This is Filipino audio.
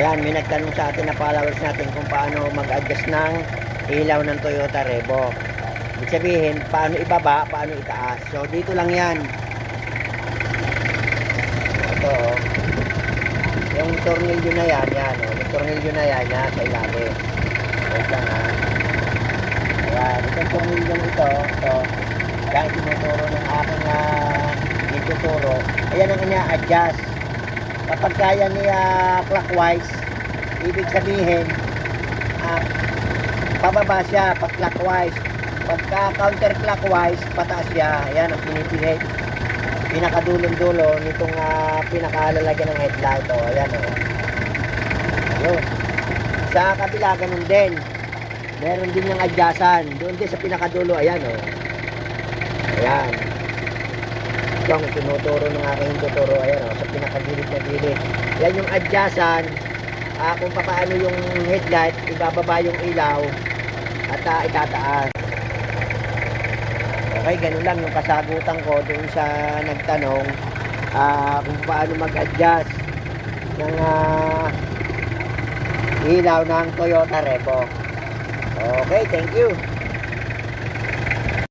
Ayan, may nagtanong sa atin na followers natin kung paano mag-adjust ng ilaw ng Toyota Revo. Ibig sabihin, paano ibaba, paano itaas. So, dito lang yan. Ito, oh. Yung tornilyo na yan, yan, oh. Yung tornilyo na yan, yan, sa ilalim. Wait lang, ha. Ayan, itong tornilyo ito, ito. Yan, tinuturo ng aking uh, ituturo. Ayan ang ina-adjust. Kapag kaya niya clockwise, ibig sabihin, ah, pababa siya pag clockwise. Pagka counterclockwise, pataas siya. Ayan ang pinipihit. Pinakadulong-dulo nitong uh, pinakalalagyan ng headlight. O, ayan o. Ayun. Sa kabila, ganun din. Meron din yung adyasan. Doon din sa pinakadulo, ayan o. Ayan. Ito ang tinuturo ng aking tuturo. Ayan pinakagilid na gilid. Yan yung adyasan. ah, kung paano yung headlight, ibababa yung ilaw at uh, itataas. Okay, ganun lang yung kasagutan ko dun sa nagtanong ah, kung paano mag-adjust ng ah, ilaw ng Toyota Revo. Okay, thank you.